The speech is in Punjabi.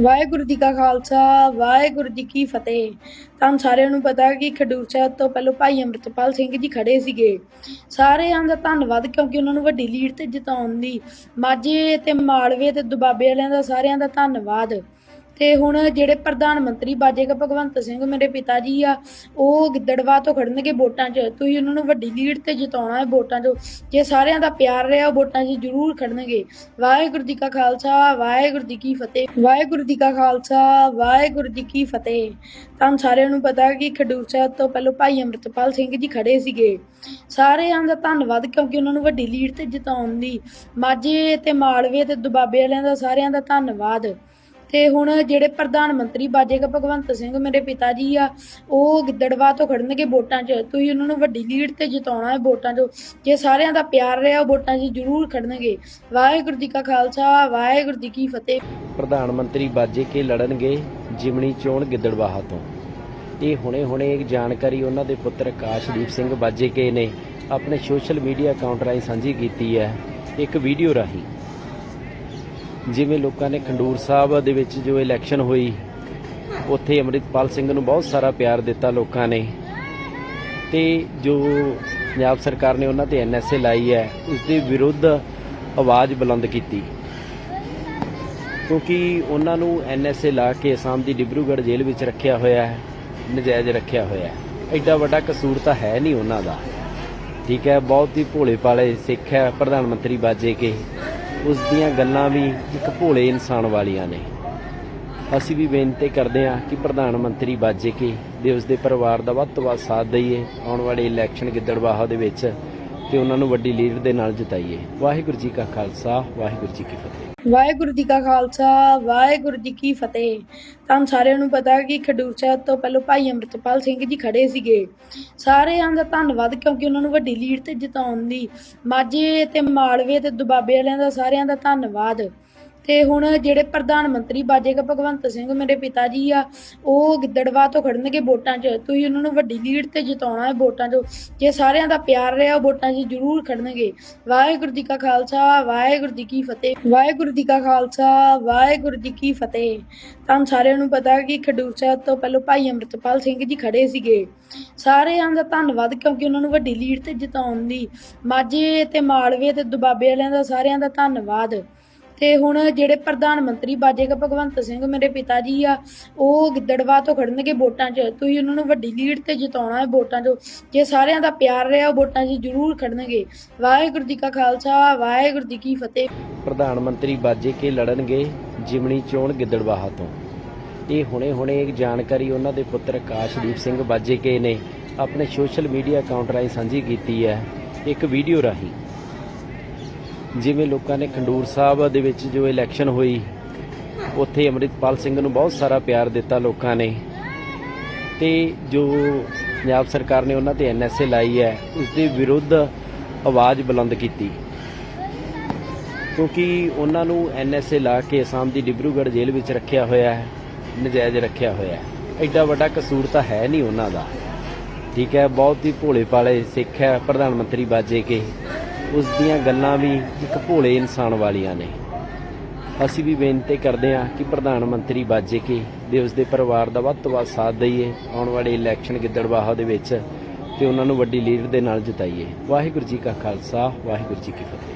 ਵਾਹਿਗੁਰੂ ਜੀ ਕਾ ਖਾਲਸਾ, ਵਾਹਿਗੁਰੂ ਜੀ ਕੀ ਫਤਿਹ। ਤੁਹਾਨੂੰ ਸਾਰਿਆਂ ਨੂੰ ਪਤਾ ਕਿ ਖਡੂਰ ਸਾਹਿਬ ਤੋਂ ਪਹਿਲਾਂ ਭਾਈ ਅੰਮ੍ਰਿਤਪਾਲ ਸਿੰਘ ਜੀ ਖੜੇ ਸੀਗੇ। ਸਾਰਿਆਂ ਦਾ ਧੰਨਵਾਦ ਕਿਉਂਕਿ ਉਹਨਾਂ ਨੂੰ ਵੱਡੀ ਲੀਡ ਤੇ ਜਿਤਾਉਣ ਦੀ। ਮਾਝੇ ਤੇ ਮਾਲਵੇ ਤੇ ਦੁਬਾਬੇ ਵਾਲਿਆਂ ਦਾ ਸਾਰਿਆਂ ਦਾ ਧੰਨਵਾਦ। ਤੇ ਹੁਣ ਜਿਹੜੇ ਪ੍ਰਧਾਨ ਮੰਤਰੀ ਬਾਜੇਗਾ ਭਗਵੰਤ ਸਿੰਘ ਮੇਰੇ ਪਿਤਾ ਜੀ ਆ, ਉਹ ਗਿੱਦੜਵਾ ਤੋਂ ਖੜਨਗੇ ਵੋਟਾਂ 'ਚ। ਤੁਸੀਂ ਉਹਨਾਂ ਨੂੰ ਵੱਡੀ ਲੀਡ ਤੇ ਜਿਤਾਉਣਾ ਹੈ ਵੋਟਾਂ 'ਚ। ਜੇ ਸਾਰਿਆਂ ਦਾ ਪਿਆਰ ਰਿਹਾ, ਉਹ ਵੋਟਾਂ 'ਚ ਜ਼ਰੂਰ ਖੜਨਗੇ। ਵਾਹਿਗੁਰੂ ਜੀ ਕਾ ਖਾਲਸਾ, ਵਾਹਿਗੁਰੂ ਜੀ ਕੀ ਫਤਿਹ। ਵਾਹਿਗੁਰੂ ਜੀ ਕਾ ਖਾਲਸਾ, ਵਾਹਿਗੁਰੂ ਜੀ ਕੀ ਫਤਿਹ। ਤੁਹਾਨੂੰ ਸਾਰਿਆਂ ਨੂੰ ਪਤਾ ਕਿ ਖਡੂਰ ਸਾਹਿਬ ਤੋਂ ਪਹਿਲਾਂ ਭਾਈ ਅੰਮ੍ਰਿਤਪਾਲ ਸਿੰਘ ਜੀ ਖੜੇ ਸੀਗੇ। ਸਾਰਿਆਂ ਦਾ ਧੰਨਵਾਦ ਕਿਉਂਕਿ ਉਹਨਾਂ ਨੂੰ ਵੱਡੀ ਲੀਡ ਤੇ ਜਿਤਾਉਣ ਦੀ। ਮਾਝੇ ਤੇ ਮਾਲਵੇ ਤੇ ਦੁਬਾਬੇ ਵਾਲਿਆਂ ਦਾ ਸਾਰਿਆਂ ਦਾ ਧੰਨਵਾਦ। ਤੇ ਹੁਣ ਜਿਹੜੇ ਪ੍ਰਧਾਨ ਮੰਤਰੀ ਬਾਜੇਗਾ ਭਗਵੰਤ ਸਿੰਘ ਮੇਰੇ ਪਿਤਾ ਜੀ ਆ, ਉਹ ਗਿੱਦੜਵਾ ਤੋਂ ਖੜਨਗੇ ਵੋਟਾਂ 'ਚ। ਤੁਸੀਂ ਉਹਨਾਂ ਨੂੰ ਵੱਡੀ ਲੀਡ ਤੇ ਜਿਤਾਉਣਾ ਹੈ ਵੋਟਾਂ 'ਚ। ਜੇ ਸਾਰਿਆਂ ਦਾ ਪਿਆਰ ਰਿਹਾ, ਉਹ ਵੋਟਾਂ 'ਚ ਜ਼ਰੂਰ ਖੜਨਗੇ। ਵਾਹਿਗੁਰੂ ਜੀ ਕਾ ਖਾਲਸਾ, ਵਾਹਿਗੁਰੂ ਜੀ ਕੀ ਫਤਿਹ। ਪ੍ਰਧਾਨ ਮੰਤਰੀ ਬਾਜੇ ਕੇ ਲੜਨਗੇ, ਜਿਮਣੀ ਚੋਣ ਗਿੱਦੜਬਾਹਾ ਤੋਂ। ਇਹ ਹੁਣੇ-ਹੁਣੇ ਇੱਕ ਜਾਣਕਾਰੀ ਉਹਨਾਂ ਦੇ ਪੁੱਤਰ ਆਕਾਸ਼ਦੀਪ ਸਿੰਘ ਬਾਜੇ ਕੇ ਨੇ ਆਪਣੇ ਸੋਸ਼ਲ ਮੀਡੀਆ ਅਕਾਊਂਟ ਰਾਹੀਂ ਸਾਂਝੀ ਕੀਤੀ ਹੈ। ਇੱਕ ਵੀਡੀਓ ਰਾਹੀਂ। ਜਿਵੇਂ ਲੋਕਾਂ ਨੇ ਖੰਡੂਰ ਸਾਹਿਬ ਦੇ ਵਿੱਚ ਜੋ ਇਲੈਕਸ਼ਨ ਹੋਈ, ਉੱਥੇ ਅੰਮ੍ਰਿਤਪਾਲ ਸਿੰਘ ਨੂੰ ਬਹੁਤ ਸਾਰਾ ਪਿਆਰ ਦਿੱਤਾ ਲੋਕਾਂ ਨੇ। ਤੇ ਜੋ ਪੰਜਾਬ ਸਰਕਾਰ ਨੇ ਉਹਨਾਂ ਤੇ ਐਨਐਸਏ ਲਾਈ ਹੈ ਉਸ ਦੇ ਵਿਰੁੱਧ ਆਵਾਜ਼ ਬੁਲੰਦ ਕੀਤੀ। ਕਿਉਂਕਿ ਉਹਨਾਂ ਨੂੰ ਐਨਐਸਏ ਲਾ ਕੇ ਅਸਾਮ ਦੀ ਡਿਬਰੂਗੜ੍ਹ ਜੇਲ੍ਹ ਵਿੱਚ ਰੱਖਿਆ ਹੋਇਆ ਹੈ, ਨਜਾਇਜ਼ ਰੱਖਿਆ ਹੋਇਆ ਹੈ। ਐਡਾ ਵੱਡਾ ਕਸੂਰ ਤਾਂ ਹੈ ਨਹੀਂ ਉਹਨਾਂ ਦਾ। ਠੀਕ ਹੈ, ਬਹੁਤ ਹੀ ਭੋਲੇ ਭਾਲੇ ਸਿੱਖ ਹੈ, ਪ੍ਰਧਾਨ ਮੰਤਰੀ ਬਾਜੇ ਕੇ। ਉਸ ਦੀਆਂ ਗੱਲਾਂ ਵੀ ਇੱਕ ਭੋਲੇ ਇਨਸਾਨ ਵਾਲੀਆਂ ਨੇ। ਅਸੀਂ ਵੀ ਬੇਨਤੀ ਕਰਦੇ ਹਾਂ ਕਿ ਪ੍ਰਧਾਨ ਮੰਤਰੀ ਬਾਜੇ ਕੇ ਦੇ ਉਸ ਦੇ ਪਰਿਵਾਰ ਦਾ ਵੱਧ ਤੋਂ ਵੱਧ ਸਾਥ ਦਈਏ, ਆਉਣ ਵਾਲੇ ਇਲੈਕਸ਼ਨ ਗਿੱਦੜਬਾਹਾ ਦੇ ਵਿੱਚ ਤੇ ਉਹਨਾਂ ਨੂੰ ਵੱਡੀ ਲੀਡ ਦੇ ਨਾਲ ਜਿਤਾਈਏ। ਵਾਹਿਗੁਰੂ ਜੀ ਕਾ ਖਾਲਸਾ, ਵਾਹਿਗੁਰੂ ਜੀ ਕੀ ਫਤਿਹ। ਵਾਹਿਗੁਰੂ ਜੀ ਕਾ ਖਾਲਸਾ, ਵਾਹਿਗੁਰੂ ਜੀ ਕੀ ਫਤਿਹ। ਤੁਹਾਨੂੰ ਸਾਰਿਆਂ ਨੂੰ ਪਤਾ ਕਿ ਖਡੂਰ ਸਾਹਿਬ ਤੋਂ ਪਹਿਲਾਂ ਭਾਈ ਅੰਮ੍ਰਿਤਪਾਲ ਸਿੰਘ ਜੀ ਖੜੇ ਸੀਗੇ। ਸਾਰਿਆਂ ਦਾ ਧੰਨਵਾਦ ਕਿਉਂਕਿ ਉਹਨਾਂ ਨੂੰ ਵੱਡੀ ਲੀਡ ਤੇ ਜਿਤਾਉਣ ਦੀ। ਮਾਝੇ ਤੇ ਮਾਲਵੇ ਤੇ ਦੁਬਾਬੇ ਵਾਲਿਆਂ ਦਾ ਸਾਰਿਆਂ ਦਾ ਧੰਨਵਾਦ। ਤੇ ਹੁਣ ਜਿਹੜੇ ਪ੍ਰਧਾਨ ਮੰਤਰੀ ਬਾਜੇਗਾ ਭਗਵੰਤ ਸਿੰਘ ਮੇਰੇ ਪਿਤਾ ਜੀ ਆ, ਉਹ ਗਿੱਦੜਵਾ ਤੋਂ ਖੜਨਗੇ ਵੋਟਾਂ 'ਚ। ਤੁਸੀਂ ਉਹਨਾਂ ਨੂੰ ਵੱਡੀ ਲੀਡ ਤੇ ਜਿਤਾਉਣਾ ਹੈ ਵੋਟਾਂ 'ਚ। ਜੇ ਸਾਰਿਆਂ ਦਾ ਪਿਆਰ ਰਿਹਾ, ਉਹ ਵੋਟਾਂ 'ਚ ਜ਼ਰੂਰ ਖੜਨਗੇ। ਵਾਹਿਗੁਰੂ ਜੀ ਕਾ ਖਾਲਸਾ, ਵਾਹਿਗੁਰੂ ਜੀ ਕੀ ਫਤਿਹ। ਵਾਹਿਗੁਰੂ ਜੀ ਕਾ ਖਾਲਸਾ, ਵਾਹਿਗੁਰੂ ਜੀ ਕੀ ਫਤਿਹ। ਤੁਹਾਨੂੰ ਸਾਰਿਆਂ ਨੂੰ ਪਤਾ ਕਿ ਖਡੂਰ ਸਾਹਿਬ ਤੋਂ ਪਹਿਲਾਂ ਭਾਈ ਅੰਮ੍ਰਿਤਪਾਲ ਸਿੰਘ ਜੀ ਖੜੇ ਸੀਗੇ। ਸਾਰਿਆਂ ਦਾ ਧੰਨਵਾਦ ਕਿਉਂਕਿ ਉਹਨਾਂ ਨੂੰ ਵੱਡੀ ਲੀਡ ਤੇ ਜਿਤਾਉਣ ਦੀ। ਮਾਝੇ ਤੇ ਮਾਲਵੇ ਤੇ ਦੁਬਾਬੇ ਵਾਲਿਆਂ ਦਾ ਸਾਰਿਆਂ ਦਾ ਧੰਨਵਾਦ। ਤੇ ਹੁਣ ਜਿਹੜੇ ਪ੍ਰਧਾਨ ਮੰਤਰੀ ਬਾਜੇਗਾ ਭਗਵੰਤ ਸਿੰਘ ਮੇਰੇ ਪਿਤਾ ਜੀ ਆ, ਉਹ ਗਿੱਦੜਵਾ ਤੋਂ ਖੜਨਗੇ ਵੋਟਾਂ 'ਚ। ਤੁਸੀਂ ਉਹਨਾਂ ਨੂੰ ਵੱਡੀ ਲੀਡ ਤੇ ਜਿਤਾਉਣਾ ਹੈ ਵੋਟਾਂ 'ਚ। ਜੇ ਸਾਰਿਆਂ ਦਾ ਪਿਆਰ ਰਿਹਾ, ਉਹ ਵੋਟਾਂ 'ਚ ਜ਼ਰੂਰ ਖੜਨਗੇ। ਵਾਹਿਗੁਰੂ ਜੀ ਕਾ ਖਾਲਸਾ, ਵਾਹਿਗੁਰੂ ਜੀ ਕੀ ਫਤਿਹ। ਪ੍ਰਧਾਨ ਮੰਤਰੀ ਬਾਜੇ ਕੇ ਲੜਨਗੇ, ਜਿਮਣੀ ਚੋਣ ਗਿੱਦੜਬਾਹਾ ਤੋਂ। ਇਹ ਹੁਣੇ-ਹੁਣੇ ਇੱਕ ਜਾਣਕਾਰੀ ਉਹਨਾਂ ਦੇ ਪੁੱਤਰ ਆਕਾਸ਼ਦੀਪ ਸਿੰਘ ਬਾਜੇ ਕੇ ਨੇ ਆਪਣੇ ਸੋਸ਼ਲ ਮੀਡੀਆ ਅਕਾਊਂਟ ਰਾਹੀਂ ਸਾਂਝੀ ਕੀਤੀ ਹੈ। ਇੱਕ ਵੀਡੀਓ ਰਾਹੀਂ। ਜਿਵੇਂ ਲੋਕਾਂ ਨੇ ਖੰਡੂਰ ਸਾਹਿਬ ਦੇ ਵਿੱਚ ਜੋ ਇਲੈਕਸ਼ਨ ਹੋਈ, ਉੱਥੇ ਅੰਮ੍ਰਿਤਪਾਲ ਸਿੰਘ ਨੂੰ ਬਹੁਤ ਸਾਰਾ ਪਿਆਰ ਦਿੱਤਾ ਲੋਕਾਂ ਨੇ। ਤੇ ਜੋ ਪੰਜਾਬ ਸਰਕਾਰ ਨੇ ਉਹਨਾਂ ਤੇ ਐਨਐਸਏ ਲਾਈ ਹੈ ਉਸ ਦੇ ਵਿਰੁੱਧ ਆਵਾਜ਼ ਬੁਲੰਦ ਕੀਤੀ। ਕਿਉਂਕਿ ਉਹਨਾਂ ਨੂੰ ਐਨਐਸਏ ਲਾ ਕੇ ਅਸਾਮ ਦੀ ਡਿਬਰੂਗੜ੍ਹ ਜੇਲ੍ਹ ਵਿੱਚ ਰੱਖਿਆ ਹੋਇਆ ਹੈ, ਨਜਾਇਜ਼ ਰੱਖਿਆ ਹੋਇਆ ਹੈ। ਐਡਾ ਵੱਡਾ ਕਸੂਰ ਤਾਂ ਹੈ ਨਹੀਂ ਉਹਨਾਂ ਦਾ। ਠੀਕ ਹੈ, ਬਹੁਤ ਹੀ ਭੋਲੇ ਭਾਲੇ ਸਿੱਖ ਹੈ, ਪ੍ਰਧਾਨ ਮੰਤਰੀ ਬਾਜੇ ਕੇ। ਉਸ ਦੀਆਂ ਗੱਲਾਂ ਵੀ ਇੱਕ ਭੋਲੇ ਇਨਸਾਨ ਵਾਲੀਆਂ ਨੇ। ਅਸੀਂ ਵੀ ਬੇਨਤੀ ਕਰਦੇ ਹਾਂ ਕਿ ਪ੍ਰਧਾਨ ਮੰਤਰੀ ਬਾਜੇ ਕੇ ਦੇ ਉਸ ਦੇ ਪਰਿਵਾਰ ਦਾ ਵੱਧ ਤੋਂ ਵੱਧ ਸਾਥ ਦਈਏ, ਆਉਣ ਵਾਲੇ ਇਲੈਕਸ਼ਨ ਗਿੱਦੜਬਾਹਾ ਦੇ ਵਿੱਚ ਤੇ ਉਹਨਾਂ ਨੂੰ ਵੱਡੀ ਲੀਡ ਦੇ ਨਾਲ ਜਿਤਾਈਏ। ਵਾਹਿਗੁਰੂ ਜੀ ਕਾ ਖਾਲਸਾ, ਵਾਹਿਗੁਰੂ ਜੀ ਕੀ ਫਤਿਹ।